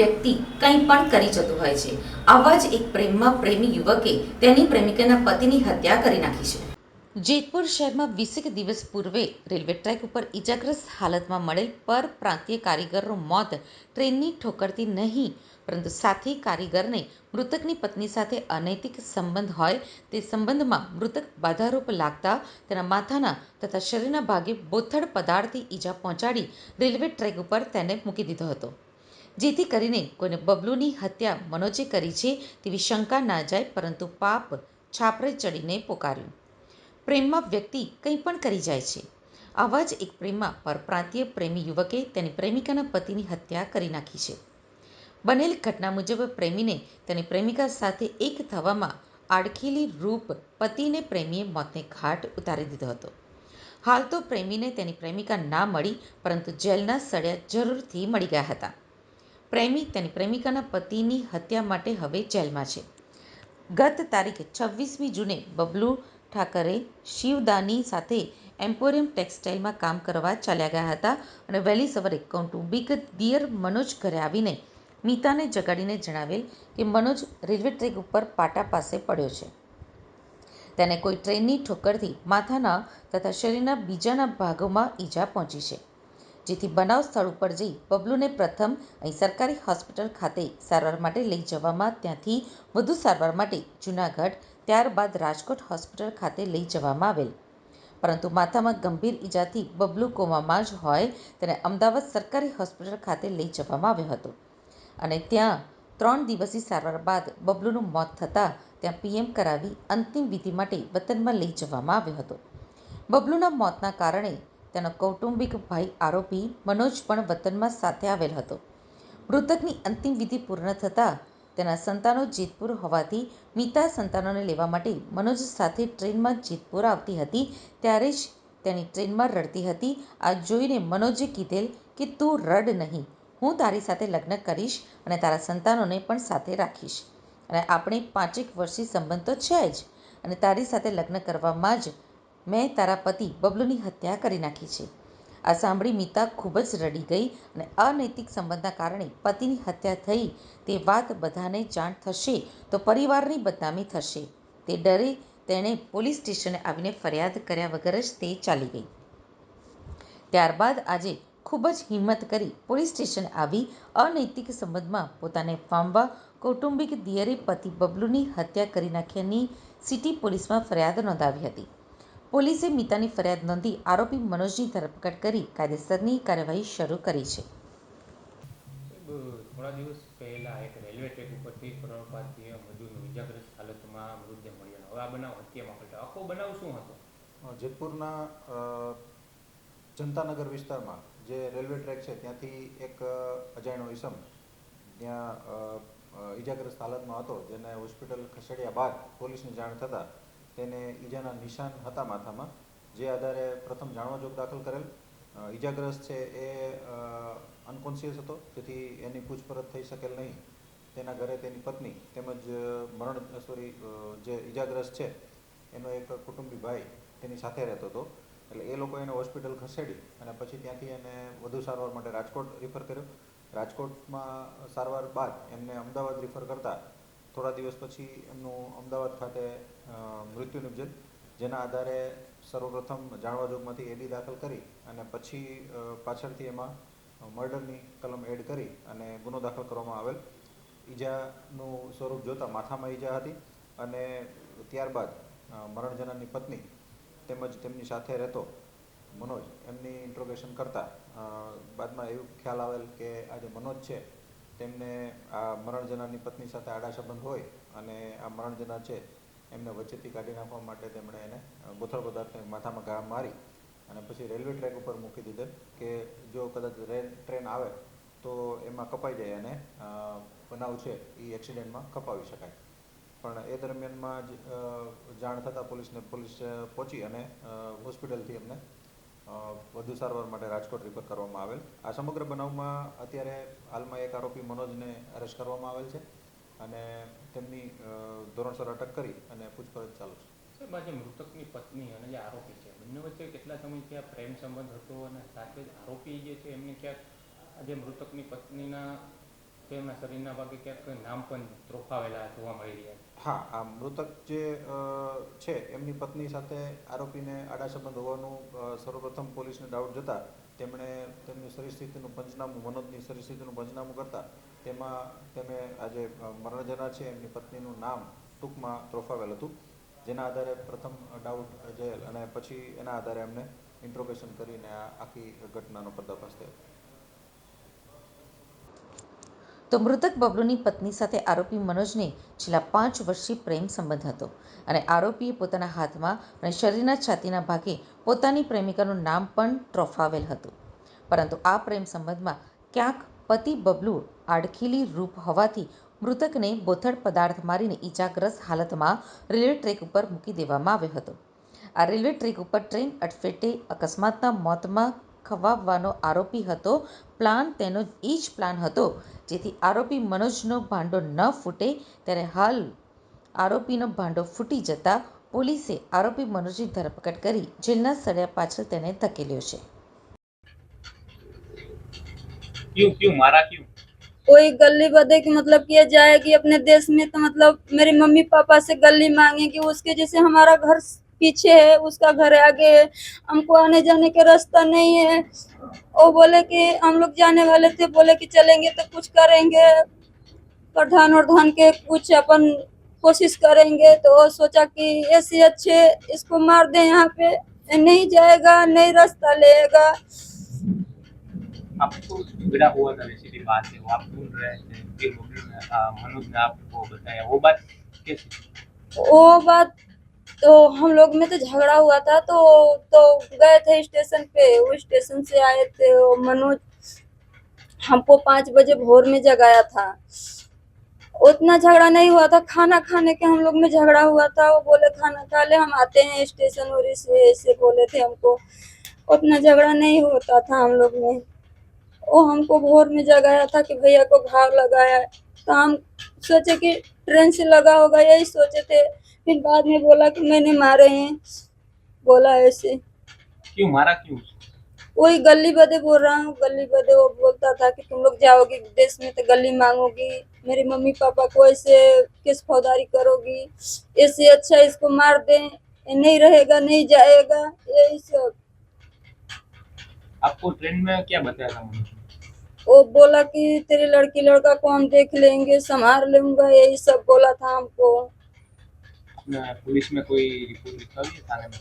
વ્યક્તિ કંઈ પણ કરી જતું હોય છે. આવા જ એક પ્રેમમાં પ્રેમી યુવકે તેની પ્રેમિકાના પતિની હત્યા કરી નાખી છે. જેતપુર શહેરમાં વીસેક દિવસ પૂર્વે રેલવે ટ્રેક ઉપર ઇજાગ્રસ્ત હાલતમાં મળેલ પર પ્રાંતીય કારીગરનું મોત ટ્રેનની ઠોકરથી નહીં, પરંતુ સાથી કારીગરને મૃતકની પત્ની સાથે અનૈતિક સંબંધ હોય તે સંબંધમાં મૃતક બાધારૂપ લાગતા તેના માથાના તથા શરીરના ભાગે બોથડ પદાર્થથી ઈજા પહોંચાડી રેલવે ટ્રેક ઉપર તેને મૂકી દીધો હતો. જેથી કરીને કોઈને બબલુની હત્યા મનોજે કરી છે તેવી શંકા ના જાય, પરંતુ પાપ છાપરે ચડીને પોકાર્યું. પ્રેમમાં વ્યક્તિ કંઈ પણ કરી જાય છે. આવા જ એક પ્રેમમાં પરપ્રાંતીય પ્રેમી યુવકે તેની પ્રેમિકાના પતિની હત્યા કરી નાખી છે. બનેલ ઘટના મુજબ પ્રેમીને તેની પ્રેમિકા સાથે એક થવામાં આડખીલી રૂપ પતિને પ્રેમીએ મોતને ઘાટ ઉતારી દીધો હતો. હાલ તો પ્રેમીને તેની પ્રેમિકા ના મળી, પરંતુ જેલના સળિયા જરૂરથી મળી ગયા હતા. પ્રેમી તેની પ્રેમિકાના પતિની હત્યા માટે હવે જેલમાં છે. ગત તારીખે છવ્વીસમી જૂને બબલુ ઠાકરે શિવદાની સાથે એમ્પોરિયમ ટેક્સટાઇલમાં કામ કરવા ચાલ્યા ગયા હતા અને વહેલી સવારે કૌટુંબિક દિયર મનોજ ઘરે આવીને મીતાને જગાડીને જણાવેલ કે મનોજ રેલવે ટ્રેક ઉપર પાટા પાસે પડ્યો છે. તેને કોઈ ટ્રેનની ઠોકરથી માથાના તથા શરીરના બીજાના ભાગોમાં ઈજા પહોંચી છે. જેથી બનાવ સ્થળ ઉપર જઈ બબલુને પ્રથમ અહીં સરકારી હોસ્પિટલ ખાતે સારવાર માટે લઈ જવામાં ત્યાંથી વધુ સારવાર માટે જૂનાગઢ, ત્યારબાદ રાજકોટ હોસ્પિટલ ખાતે લઈ જવામાં આવેલ. પરંતુ માથામાં ગંભીર ઈજાથી બબલુ કોમામાં જ હોય તેને અમદાવાદ સરકારી હોસ્પિટલ ખાતે લઈ જવામાં આવ્યો હતો. અને ત્યાં ત્રણ દિવસની સારવાર બાદ બબલુનું મોત થતાં ત્યાં પીએમ કરાવી અંતિમ વિધિ માટે વતનમાં લઈ જવામાં આવ્યો હતો. બબલુના મોતના કારણે તેનો કૌટુંબિક ભાઈ આરોપી મનોજ પણ વતનમાં સાથે આવેલ હતો. મૃતકની અંતિમ વિધિ પૂર્ણ થતાં તેના સંતાનો જેતપુર હોવાથી મીતા સંતાનોને લેવા માટે મનોજ સાથે ટ્રેનમાં જેતપુર આવતી હતી. ત્યારે જ તેની ટ્રેનમાં રડતી હતી. આ જોઈને મનોજે કીધેલ કે, તું રડ નહીં. હું તારી સાથે લગ્ન કરીશ અને તારા સંતાનોને પણ સાથે રાખીશ. અને આપણે પાંચેક વર્ષથી સંબંધ તો છે જ. અને તારી સાથે લગ્ન કરવામાં જ મેં તારા પતિ બબલુની હત્યા કરી નાખી છે. આ સાંભળી મિતા ખૂબ જ રડી ગઈ અને અનૈતિક સંબંધના કારણે પતિની હત્યા થઈ તે વાત બધાને જાણ થશે તો પરિવારની બદનામી થશે. તે ડરે તેણે પોલીસ સ્ટેશને આવીને ફરિયાદ કર્યા વગર જ તે ચાલી ગઈ. ત્યારબાદ આજે ખૂબ જ હિંમત કરી પોલીસ સ્ટેશન આવી અનૈતિક સંબંધમાં પોતાને ફામવા કૌટુંબિક દિયરે પતિ બબલુની હત્યા કરી નાખ્યાની સિટી પોલીસમાં ફરિયાદ નોંધાવી હતી. પોલીસે મિતાની ફરિયાદ નોંધી આરોપી મનોજની ધરપકડ કરી કાયદેસરની કાર્યવાહી શરૂ કરી છે. થોડા દિવસ પહેલા એક રેલવે ટ્રેક ઉપરથી પ્રભાતીય મજૂર ઇજાગ્રસ્ત હાલતમાં મૃતદેહ મળ્યો હવે આ બનાવ હત્યામાં પલટ્યો આખો બનાવ શું હતો? જેતપુરના જનતાનગર વિસ્તારમાં જે રેલવે ટ્રેક છે ત્યાંથી એક અજાણ્યો ઈસમ ત્યાં ઈજાગ્રસ્ત હાલતમાં હતો જેને હોસ્પિટલ ખસેડ્યા બાદ પોલીસને જાણ થતાં તેને ઈજાના નિશાન હતા માથામાં, જે આધારે પ્રથમ જાણવાજોગ દાખલ કરેલ. ઈજાગ્રસ્ત છે એ અનકોન્શિયસ હતો જેથી એની પૂછપરછ થઈ શકેલ નહીં. તેના ઘરે તેની પત્ની તેમજ મરણ સોરી જે ઈજાગ્રસ્ત છે, એનો એક કુટુંબી ભાઈ તેની સાથે રહેતો હતો. એટલે એ લોકો એને હોસ્પિટલ ખસેડી અને પછી ત્યાંથી એને વધુ સારવાર માટે રાજકોટ રિફર કર્યો. રાજકોટમાં સારવાર બાદ એમને અમદાવાદ રિફર કરતા થોડા દિવસ પછી એમનું અમદાવાદ ખાતે મૃત્યુ નિપજેલ જેના આધારે સર્વપ્રથમ જાણવાજોગમાંથી એડી દાખલ કરી અને પછી પાછળથી એમાં મર્ડરની કલમ એડ કરી અને ગુનો દાખલ કરવામાં આવેલ. ઈજાનું સ્વરૂપ જોતાં માથામાં ઈજા હતી અને ત્યારબાદ અ, પત્ની તેમજ તેમની સાથે રહેતો મનોજ એમની ઇન્ટ્રોગેશન કરતા બાદમાં એવું ખ્યાલ આવેલ કે આ જે મનોજ છે તેમને આ મરણ જનારની પત્ની સાથે આડા સંબંધ હોય અને આ મરણ જનાર છે, એમને વચ્ચેથી કાઢી નાખવા માટે તેમણે એને ગોથળ પદાર્થને માથામાં ઘા મારી અને પછી રેલવે ટ્રેક ઉપર મૂકી દીધેલ કે જો કદાચ ટ્રેન આવે તો એમાં કપાઈ જાય અને બનાવ છે એ એક્સિડન્ટમાં કપાવી શકાય. પણ એ દરમિયાનમાં જ જાણ થતાં પોલીસને, પોલીસ પહોંચી અને હોસ્પિટલથી એમને વધુ સારવાર માટે રાજકોટ રિફર કરવામાં આવેલ. આ સમગ્ર બનાવમાં અત્યારે હાલમાં એક આરોપી મનોજને અરેસ્ટ કરવામાં આવેલ છે અને તેમની ધોરણસર અટક કરી અને પૂછપરછ ચાલુ છે. સાહેબ આ જે મૃતકની પત્ની અને જે આરોપી છે, બંને વચ્ચે કેટલા સમયથી આ પ્રેમ સંબંધ હતો અને સાથે જ આરોપી જે છે, એમને ક્યાંક આજે મૃતકની પત્નીના તે શરીરના ભાગે ક્યાંક નામ પણ ત્રોફાવેલા જોવા મળી હા, આ મૃતક જે છે, એમની પત્ની સાથે આરોપીને આડા હોવાનું સર્વપ્રથમ પોલીસને ડાઉટ જતા તેમણે તેમની શરીરસ્થિતિનું પંચનામું, મનોજની શરીરસ્થિતિનું પંચનામું કરતા તેમાં તેમણે આજે મરણ છે, એમની પત્નીનું નામ ટૂંકમાં ત્રોફાવેલ હતું. જેના આધારે પ્રથમ ડાઉટ જેલ અને પછી એના આધારે એમને ઇન્ટ્રોગેશન કરીને આ આખી ઘટનાનો પર્દાફાશ થયો. તો મૃતક બબલુની પત્ની સાથે આરોપી મનોજને છેલ્લા પાંચ વર્ષથી પ્રેમ સંબંધ હતો. અને આરોપીએ પોતાના હાથમાં અને શરીરના છાતીના ભાગે પોતાની પ્રેમિકાનું નામ પણ ટ્રોફાવેલ હતું. પરંતુ આ પ્રેમ સંબંધમાં ક્યાંક પતિ બબલુ આડખીલી રૂપ હોવાથી મૃતકને બોથડ પદાર્થ મારીને ઈજાગ્રસ્ત હાલતમાં રેલવે ટ્રેક ઉપર મૂકી દેવામાં આવ્યો હતો. આ રેલવે ટ્રેક ઉપર ટ્રેન અડફેટે અકસ્માતના મોતમાં ખવાવવાનો આરોપી હતો પ્લાન તેનો એ જ પ્લાન હતો જેથી આરોપી મનોજનો ભાંડો ન ફૂટે ત્યારે હાલ આરોપીનો ભાંડો ફૂટી જતા પોલીસે આરોપી મનોજની ધરપકડ કરી જેલના સળિયા પાછળ તેને ધકેલ્યો છે क्यों क्यों मारा क्यों कोई गली बदे की मतलब किया जाएगी अपने देश में तो मतलब मेरी मम्मी पापा से गली मांगेगी उसके जैसे हमारा घर पीछे है उसका घर आगे है। हमको आने जाने का रास्ता नहीं है। वो बोले कि हम लोग जाने वाले थे बोले कि चलेंगे तो कुछ करेंगे। प्रधान वरधान के कुछ अपन कोशिश करेंगे तो वो सोचा कि ऐसे अच्छे इसको मार दे यहाँ पे। नहीं जाएगा नहीं रास्ता लेगा। आपको झगड़ा हुआ था वैसी भी बात है वो आप ढूंढ रहे थे फिर मनोज ने आपको बताया। वो बात कैसी वो बात तो हम लोग में तो झगड़ा हुआ था तो तो गए थे स्टेशन पे वो स्टेशन से आए थे मनोज हमको पाँच बजे भोर में जगाया था। उतना झगड़ा नहीं हुआ था, खाना खाने के हम लोग में झगड़ा हुआ था, वो बोले, खाना खा ले, हम आते हैं स्टेशन और से ऐसे बोले थे हमको। उतना झगड़ा नहीं होता था हम लोग में। वो हमको भोर में जगाया था कि भैया को घाव लगाया तो हम सोचे कि ट्रेन से लगा होगा, यही सोचे थे। फिर बाद में बोला कि मैंने मारे हैं। बोला ऐसे। क्यों? मारा क्यों? वही गली बदे बोल रहा हूँ गली बदे वो बोलता था कि तुम लोग जाओगी देश में तो गली मांगोगी। मेरे मम्मी पापा को ऐसे किस फौदारी करोगी। इससे अच्छा इसको मार दें। नहीं रहेगा नहीं जाएगा यही सब। आपको ट्रेन में क्या बताया था वो बोला कि तेरे लड़की लड़का को हम देख लेंगे संभाल लूँगा यही सब बोला था हमको। आपने पुलिस में कोई रिपोर्ट लिखवाई है थाने में